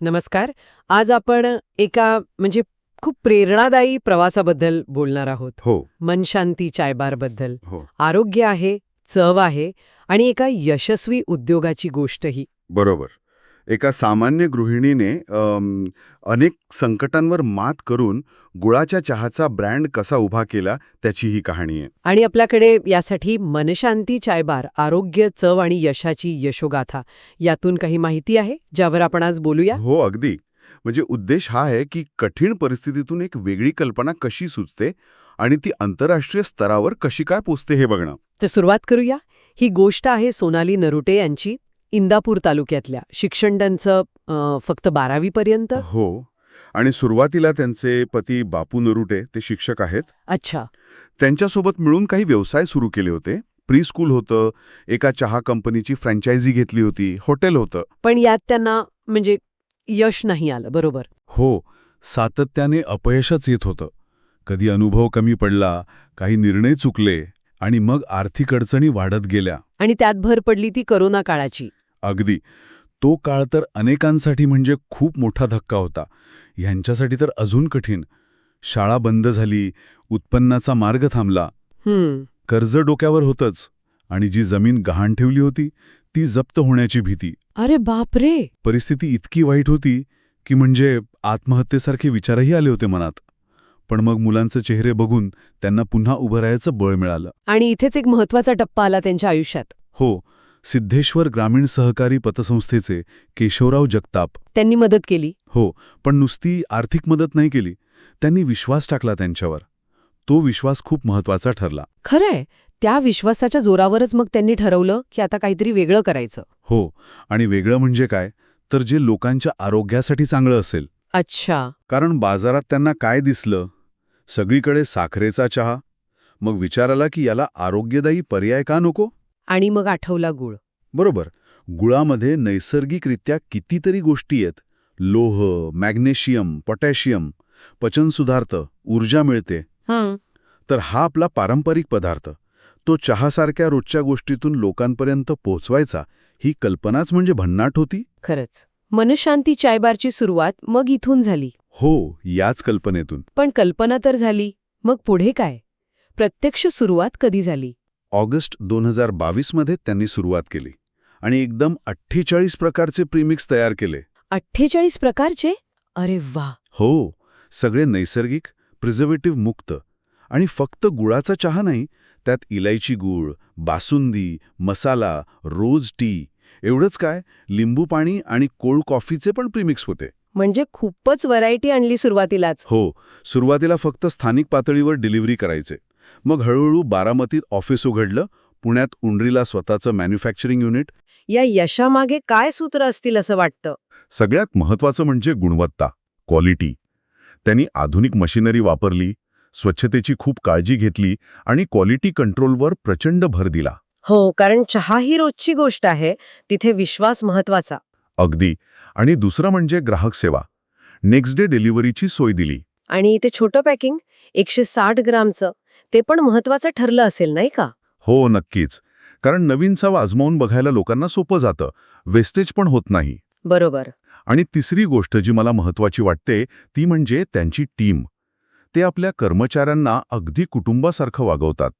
नमस्कार. आज आपण एका म्हणजे खूप प्रेरणादायी प्रवासाबद्दल बोलणार आहोत. हो. मन शांती चायबारबद्दल हो. आरोग्य आहे चव आहे आणि एका यशस्वी उद्योगाची गोष्टही. बरोबर. एका सामान्य गृहिणीने अनेक संकटांवर मात करून गुळाच्या चहाचा ब्रँड कसा उभा केला त्याची ही कहाणी आहे. आणि आपल्याकडे यासाठी मनशांती चायबार आरोग्य चव आणि यशाची यशोगाथा यातून काही माहिती आहे ज्यावर आपण आज बोलूया? हो अगदी. म्हणजे उद्देश हा आहे की कठीण परिस्थितीतून एक वेगळी कल्पना कशी सुचते आणि ती आंतरराष्ट्रीय स्तरावर कशी काय पोचते हे बघणं. तर सुरुवात करूया. ही गोष्ट आहे सोनाली नरुटे यांची. इंदापूर तालुक्यातल्या शिक्षण त्यांचं फक्त बारावीपर्यंत? हो. आणि सुरुवातीला त्यांचे पती बापू नरुटे ते शिक्षक आहेत. अच्छा. त्यांच्यासोबत मिळून काही व्यवसाय सुरू केले होते. प्री स्कूल होतं एका चहा कंपनीची फ्रँचायझी घेतली होती हॉटेल होतं. पण यात त्यांना म्हणजे यश नाही आलं बरोबर? हो सातत्याने अपयशच येत होतं. कधी अनुभव कमी पडला काही निर्णय चुकले आणि मग आर्थिक अडचणी वाढत गेल्या. आणि त्यात भर पडली ती करोना काळाची. अगदी. तो काळ तर अनेकांसाठी म्हणजे खूप मोठा धक्का होता. ह्यांच्यासाठी तर अजून कठीण. शाळा बंद झाली उत्पन्नाचा मार्ग थांबला. कर्ज डोक्यावर होतंच. आणि जी जमीन गहाण ठेवली होती ती जप्त होण्याची भीती. अरे बापरे! परिस्थिती इतकी वाईट होती की म्हणजे आत्महत्येसारखे विचारही आले होते मनात. पण मग मुलांचे चेहरे बघून त्यांना पुन्हा उभं राहायचं बळ मिळालं. आणि इथेच एक महत्त्वाचा टप्पा आला त्यांच्या आयुष्यात. हो. सिद्धेश्वर ग्रामीण सहकारी पतसंस्थेचे केशवराव जगताप. त्यांनी मदत केली. हो पण नुसती आर्थिक मदत नाही केली. त्यांनी विश्वास टाकला त्यांच्यावर. तो विश्वास खूप महत्त्वाचा ठरला. खरंय. त्या विश्वासाच्या जोरावरच मग त्यांनी ठरवलं की आता काहीतरी वेगळं करायचं. हो आणि वेगळं म्हणजे काय? तर जे लोकांच्या आरोग्यासाठी चांगलं असेल. अच्छा. कारण बाजारात त्यांना काय दिसलं? सगळीकडे साखरेचा चहा. मग विचार आला की याला आरोग्यदायी पर्याय का नको? आणि मग आठवला गुळ. बरोबर. गुळामध्ये नैसर्गिकरित्या कितीतरी गोष्टी आहेत. लोह मॅग्नेशियम पोटॅशियम पचन सुधारतं ऊर्जा मिळते. हं. तर हा आपला पारंपरिक पदार्थ. तो चहासारख्या रोजच्या गोष्टीतून लोकांपर्यंत पोहोचवायचा ही कल्पनाच म्हणजे भन्नाट होती? खरंच. मनशांती चायबारची सुरुवात मग इथून झाली. हो याच कल्पनेतून. पण कल्पना तर झाली. मग पुढे काय? प्रत्यक्ष सुरुवात कधी झाली? ऑगस्ट दोन हजार बावीसमध्ये त्यांनी सुरुवात केली. आणि एकदम अठ्ठेचाळीस प्रकारचे प्रीमिक्स तयार केले. अठ्ठेचाळीस प्रकारचे? अरे वा! हो सगळे नैसर्गिक प्रिझर्वेटिव्ह मुक्त. आणि फक्त गुळाचा चहा नाही त्यात इलायची गूळ बासुंदी मसाला रोज टी एवढंच काय लिंबू पाणी आणि कोल्ड कॉफीचे पण प्रीमिक्स होते. म्हणजे खूपच व्हरायटी आणली सुरुवातीलाच. हो सुरुवातीला फक्त स्थानिक पातळीवर डिलिव्हरी करायचे. मग हळूहळू बारामतीत ऑफिस उघडलं पुण्यात उंडरीला स्वतःचं मॅन्युफॅक्चरिंग युनिट या यशामागे काय सूत्र असतील असं वाटतं? सगळ्यात महत्वाचं म्हणजे गुणवत्ता क्वालिटी त्यांनी आधुनिक मशिनरी वापरली स्वच्छतेची खूप काळजी घेतली आणि क्वालिटी कंट्रोलवर प्रचंड भर दिला. हो कारण चहा ही रोजची गोष्ट आहे तिथे विश्वास महत्त्वाचा अगदी. आणि दुसरं म्हणजे ग्राहक सेवा. नेक्स्ट डे डिलिव्हरीची सोय दिली. आणि ते छोटं पॅकिंग एकशे साठ ग्रामचं ते पण महत्वाचं ठरलं असेल नाही का? हो नक्कीच. कारण नवीन चव आजमावून बघायला लोकांना सोपं जातं. वेस्टेज पण होत नाही. बरोबर. आणि तिसरी गोष्ट जी मला महत्वाची वाटते ती म्हणजे त्यांची टीम. ते आपल्या कर्मचाऱ्यांना अगदी कुटुंबासारखं वागवतात.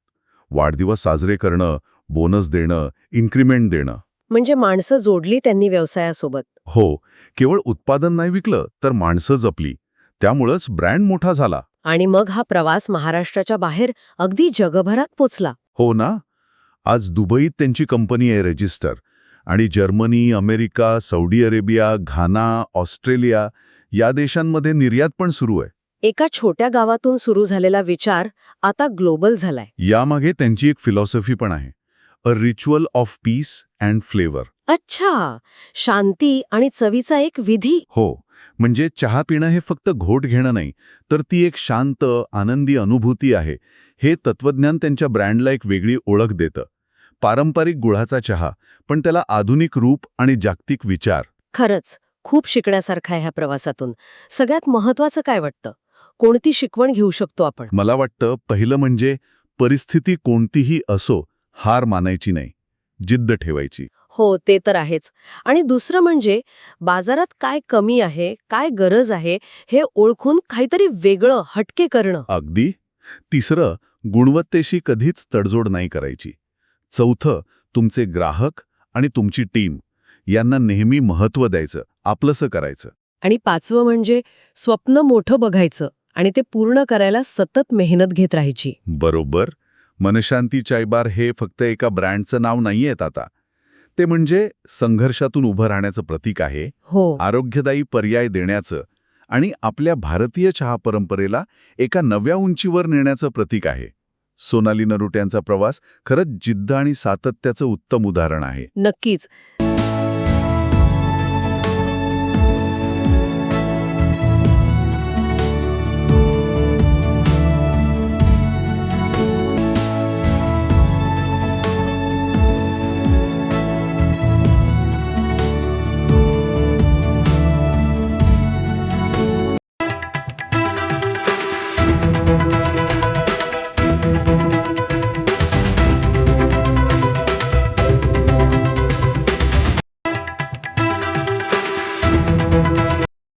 वाढदिवस साजरे करणं बोनस देणं इन्क्रिमेंट देणं. म्हणजे माणसं जोडली त्यांनी व्यवसायासोबत. हो केवळ उत्पादन नाही विकलं तर माणसं जपली. त्यामुळंच ब्रँड मोठा झाला. आणि मग हा प्रवास महाराष्ट्राच्या बाहेर अगदी जगभरात पोचला. हो ना? आज दुबईत त्यांची कंपनी आहे रजिस्टर. आणि Germany America Saudi Arabia Ghana Australia या देशांमध्ये निर्यात पण सुरू आहे. एका छोट्या गावातून सुरू झालेला विचार आता ग्लोबल झालाय. यामागे त्यांची एक फिलॉसॉफी पण आहे. A ritual of peace and flavour. अच्छा! शांती आणि चवीचा एक विधी. हो म्हणजे चहा पिणं हे फक्त घोट घेणं नाही तर ती एक शांत आनंदी अनुभूती आहे. हे तत्वज्ञान त्यांच्या ब्रँडला एक वेगळी ओळख देतं. पारंपरिक गुळाचा चहा पण त्याला आधुनिक रूप आणि जागतिक विचार. खरंच खूप शिकण्यासारखं आहे ह्या प्रवासातून. सगळ्यात महत्वाचं काय वाटतं? कोणती शिकवण घेऊ शकतो आपण? मला वाटतं पहिलं म्हणजे परिस्थिती कोणतीही असो हार मानायची नाही जिद्द ठेवायची. हो ते तर आहेच. आणि दुसरं म्हणजे बाजारात काय कमी आहे काय गरज आहे हे ओळखून काहीतरी वेगळं हटके करणं. अगदी. तिसरं गुणवत्तेशी कधीच तडजोड नाही करायची. चौथं तुमचे ग्राहक आणि तुमची टीम. यांना नेहमी महत्त्व द्यायचं आपलंसं करायचं. आणि पाचवं म्हणजे स्वप्न मोठं बघायचं आणि ते पूर्ण करायला सतत मेहनत घेत राहायची. बरोबर. मनशांती चायबार हे फक्त एका ब्रँडचं नाव नाहीयेत आता. ते म्हणजे संघर्षातून उभं राहण्याचं प्रतीक आहे हो. आरोग्यदायी पर्याय देण्याचं आणि आपल्या भारतीय चहा परंपरेला एका नव्या उंचीवर नेण्याचं प्रतीक आहे. सोनाली नरुट यांचा प्रवास खरंच जिद्द आणि सातत्याचं उत्तम उदाहरण आहे. नक्कीच.